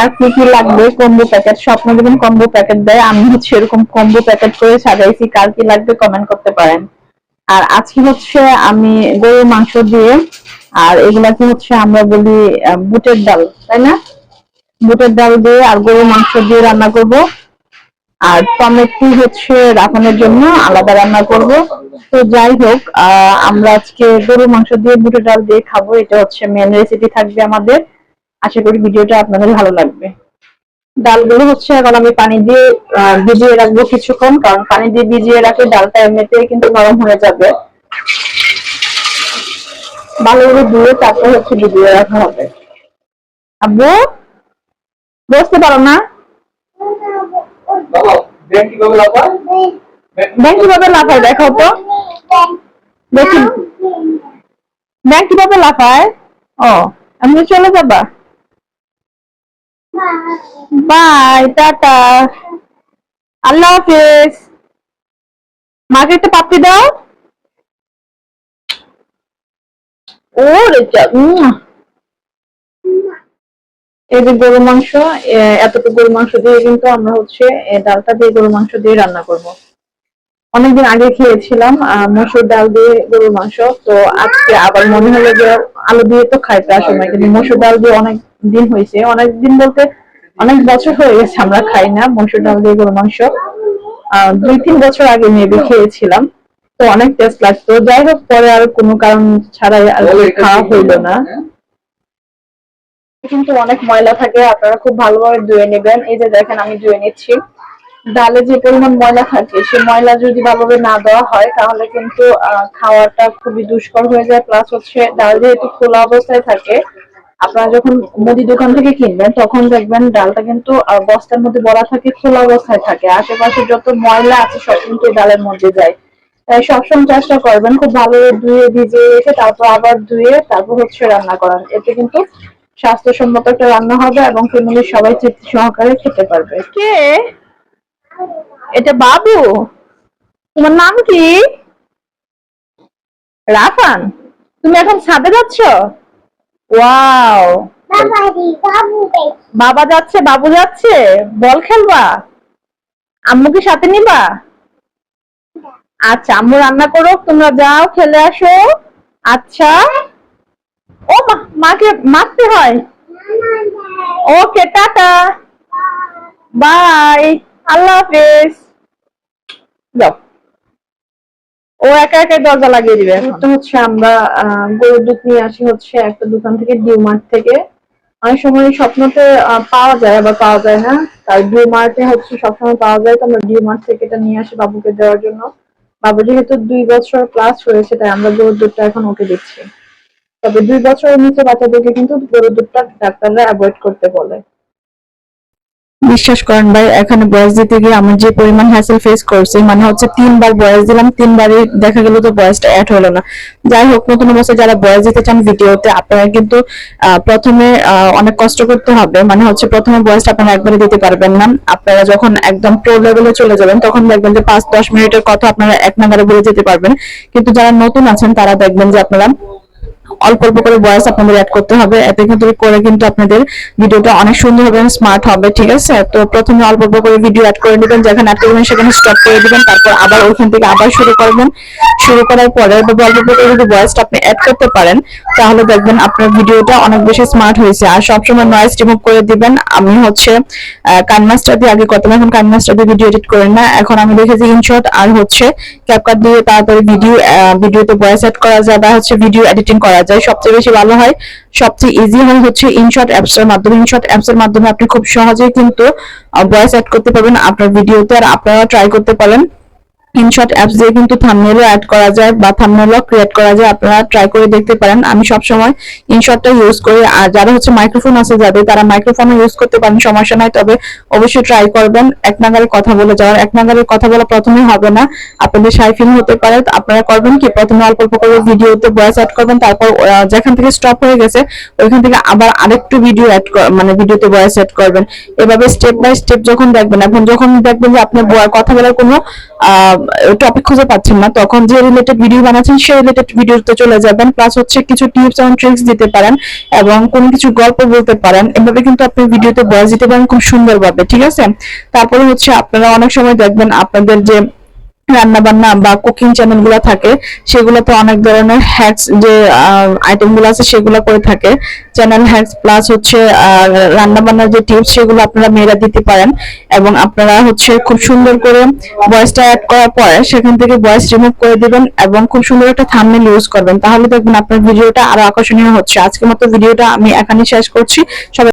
আর কি কি লাগবে? কম্বো প্যাকেট স্বপ্ন যেমন কম্বো প্যাকেট দেয়, আমি হচ্ছে এরকম কম্বো প্যাকেট করে সাজাইছি, কার কি লাগবে কমেন্ট করতে পারেন। আর আজকে হচ্ছে আমি গরুর মাংস দিয়ে, আর হচ্ছে আমরা বলি বুটের ডাল, তাই না? বুটের ডাল দিয়ে আর গরুর মাংস দিয়ে রান্না করব। আর টমেটো হচ্ছে রাখানোর জন্য আলাদা রান্না করব। তো যাই হোক আমরা আজকে গরুর মাংস দিয়ে, বুটের ডাল দিয়ে খাব। এটা হচ্ছে মেন রেসিপি থাকবে আমাদের। আশা করি ভিডিওটা আপনাদের ভালো লাগবে। ডালগুলো হচ্ছে এখন আমি পানি দিয়ে ভিজিয়ে রাখব কিছুক্ষণ কারণ পানি দিয়ে ভিজিয়ে রাখলে ডালটা এমনিতে কিন্তু নরম হয়ে যাবে। ভালো করে ধুয়ে তারপর হচ্ছে ভিজিয়ে রাখা হবে। আব্বু বসতে পারো না? ব্যাংক কীভাবে লাফায়? দেখাও তো। দেখি। ব্যাংক কীভাবে লাফায়? ও আমি চলে যাবা? বাই টাটা আল্লাহ হাফিজ মাকে একটা পাপ্পি দাও। ও রে এই যে গরু মাংস এতটুকু গরু মাংস দিয়ে কিন্তু আমরা হচ্ছে ডালটা দিয়ে গরু মাংস দিয়ে রান্না করব। অনেকদিন আগে খেয়েছিলাম মসুর ডাল দিয়ে গরুর মাংস, তো আজকে আবার মনে হলো যে আলু দিয়ে তো খাই প্রায় কিন্তু মসুর ডাল দিয়ে অনেক দিন হয়েছে। অনেক দিন বলতে অনেক বছর হয়ে গেছে আমরা খাই না মসুর ডাল দিয়ে গরুর মাংস। দুই তিন বছর আগে মেবি খেয়েছিলাম। তো অনেক টেস্ট লাগতো। যাই হোক পরে আর কোনো কারণ ছাড়াই আর খাওয়া হইল না। কিন্তু অনেক ময়লা থাকে। আপনারা খুব ভালোভাবে ধুয়ে নেবেন। এই যে দেখেন আমি ধুয়ে নিচ্ছি। ডালে যে পরিমাণ ময়লা থাকে সে ময়লা যদি ভালোভাবে না দেওয়া হয় তাহলে কিন্তু আহ, খাওয়াটা খুবই দুষ্কর হয়ে যায়। প্লাস হচ্ছে ডাল যেহেতু খোলা অবস্থায় থাকে আপনারা যখন মুদি দোকান থেকে কিনবেন, তখন দেখবেন ডালটা কিন্তু বস্তার মধ্যে ভরা থাকে, খোলা অবস্থায় থাকে। আশেপাশে যত ময়লা আছে, সব কিন্তু ডালের মধ্যে যায়। তাই সবসময় চেষ্টা করবেন, খুব ভালো ধুয়ে, ভিজিয়ে রেখে তারপর আবার ধুয়ে তারপর হচ্ছে রান্না করান এতে কিন্তু স্বাস্থ্যসম্মত একটা রান্না হবে এবং ফ্যামিলির সবাই তৃপ্তি সহকারে খেতে পারবে। কে? এটা বাবু? তোমার নাম কি? রাফান? তুমি এখন ছাদে যাচ্ছ? ওয়াও বাবা যাচ্ছে বাবু যাচ্ছে। বল খেলবা। আম্মুকে সাথে নিবা? আচ্ছা আম্মু রান্না করো তোমরা যাও খেলে আসো। আচ্ছা। ও মাকে মারতে হয়। ওকে টাটা। বাই। আল্লাহ হাফেজ। যাও। ও একা একা দরজা লাগিয়ে দিবে তো হচ্ছে আমরা গরুর দুধ নিয়ে আসি হচ্ছে একটা দোকান থেকে ডিউ মার্ট থেকে। অনেক সময় স্বপ্নতে পাওয়া যায়, আবার পাওয়া যায় না। তাই ডিউ মার্টে হচ্ছে সবসময় পাওয়া যায় তো আমরা ডিউ মার্ট থেকে এটা নিয়ে আসি বাবুকে দেওয়ার জন্য। বাবু যেহেতু দুই বছর প্লাস হয়েছে, তাই আমরা গরুর দুধটা এখন ওকে দিচ্ছি। তবে দুই বছরের নিচে বাচ্চাদেরকে কিন্তু গরুর দুধটা ডাক্তাররা অ্যাভয়েড করতে বলে। বিশ্বাস করেন ভাই, এখানে বয়স দিতে গিয়ে আমি যে পরিমাণ হ্যাসেল ফেস করছি মানে হচ্ছে তিনবার বয়স দিলাম, তিনবারই দেখা গেল তো বয়সটা অ্যাড হলো না। যাই হোক, নতুন অবস্থায় যারা বয়স দিতে চান ভিডিওতে, আপনারা কিন্তু প্রথমে অনেক কষ্ট করতে হবে। মানে হচ্ছে প্রথমে বয়সটা আপনারা একবারে দিতে পারবেন না। আপনারা যখন একদম প্রো লেভেলে চলে যাবেন, তখন দেখবেন যে পাঁচ, দশ মিনিটের কথা আপনারা এক নাম্বারে বলে যেতে পারবেন। কিন্তু যারা নতুন আছেন, তারা দেখবেন যে আপনারা অল্প অল্প করে বয়স আপনাদের অ্যাড করতে হবে। এতে কিন্তু করে কিন্তু আপনাদের ভিডিওটা অনেক সুন্দর হবে স্মার্ট হবে, ঠিক আছে? তো প্রথমে অল্প অল্প করে ভিডিও অ্যাড করে দিবেন যেখানে অ্যাড করবেন সেখানে স্টপ করে দিবেন, তারপর আবার ওইখান থেকে আবার শুরু করবেন। শুরু করার পরে অল্প অল্প করে যদি ভয়েসটা আপনি অ্যাড করতে পারেন, তাহলে দেখবেন আপনার ভিডিওটা অনেক বেশি স্মার্ট হয়েছে। আর সবসময় নয়েজ রিমুভ করে দিবেন। আমি হচ্ছে কানমাস্টার দিয়ে আগে করতাম, এখন কানমাস্টার দিয়ে ভিডিও এডিট করি না। এখন আমি দেখেছি ইনশট আর হচ্ছে ক্যাপকাট দিয়ে তারপরে ভিডিও ভিডিওতে ভয়েস অ্যাড করা যায় বা হচ্ছে ভিডিও এডিটিং করা যায়। সবচেয়ে বেশি ভালো হয়। সবচেয়ে ইজি হয় হচ্ছে ইনশর্ট অ্যাপস এর মাধ্যমে। ইনশট অ্যাপস এর মাধ্যমে আপনি খুব সহজেই কিন্তু ভয়েস অ্যাড করতে পারবেন আপনার ভিডিওতে আর আপনারা ট্রাই করতে পারেন। ইনশট অ্যাপস দিয়ে কিন্তু থাম্বনেলও অ্যাড করা যায় বা থাম্বনেলও ক্রিয়েট করা যায়। আপনারা ট্রাই করে দেখতে পারেন। আমি সব সময় ইনশটটা ইউজ করি। আর যারা হচ্ছে মাইক্রোফোন আছে যাদের তারা মাইক্রোফোনও ইউজ করতে পারেন সমস্যা নাই। তবে অবশ্যই ট্রাই করবেন। এক নাগারে কথা বলে যাওয়ার এক নাগারে কথা বলা প্রথমে হবে না। আপনাদের সাই ফিল হতে পারে। আপনারা করবেন কি? প্রথমে অল্প অল্প করে ভিডিওতে ভয়েস অ্যাড করবেন। তারপর যেখান থেকে স্টপ হয়ে গেছে ওইখান থেকে আবার আরেকটু ভিডিও অ্যাড মানে ভিডিওতে ভয়েস অ্যাড করবেন। এভাবে স্টেপ বাই স্টেপ যখন দেখবেন এখন যখন দেখবেন যে আপনার কথা বলার কোনো আহ, টপিক খুঁজে পাচ্ছেন না। তখন যে রিলেটেড ভিডিও বানাচ্ছেন, সেই রিলেটেড ভিডিওতে চলে যাবেন। প্লাস হচ্ছে কিছু টিপস এন্ড ট্রিক্স দিতে পারেন এবং কোনো কিছু গল্প বলতে পারেন। এভাবে কিন্তু আপনি ভিডিওতে বয়স দিতে পারেন খুব সুন্দরভাবে, ঠিক আছে? তারপরে হচ্ছে আপনারা অনেক সময় দেখবেন আপনাদের যে রান্না বান্না বা কুকিং চ্যানেলগুলো থাকে সেগুলোতে অনেক ধরনের হ্যাকস যে আইটেমগুলো আছে সেগুলো করে থাকে। চ্যানেল হ্যাকস প্লাস হচ্ছে রান্না বান্নার যে টিপস সেগুলো আপনারা মেয়েরা দিতে পারেন এবং আপনারা হচ্ছে খুব সুন্দর করে ভয়েসটা অ্যাড করার পরে সেখান থেকে ভয়েস রিমুভ করে দিবেন এবং খুব সুন্দর একটা থাম্বনেল ইউজ করবেন। তাহলে দেখবেন আপনার ভিডিওটা আরও আকর্ষণীয় হচ্ছে। আজকের মতো ভিডিওটা আমি এখানে শেষ করছি। সবাই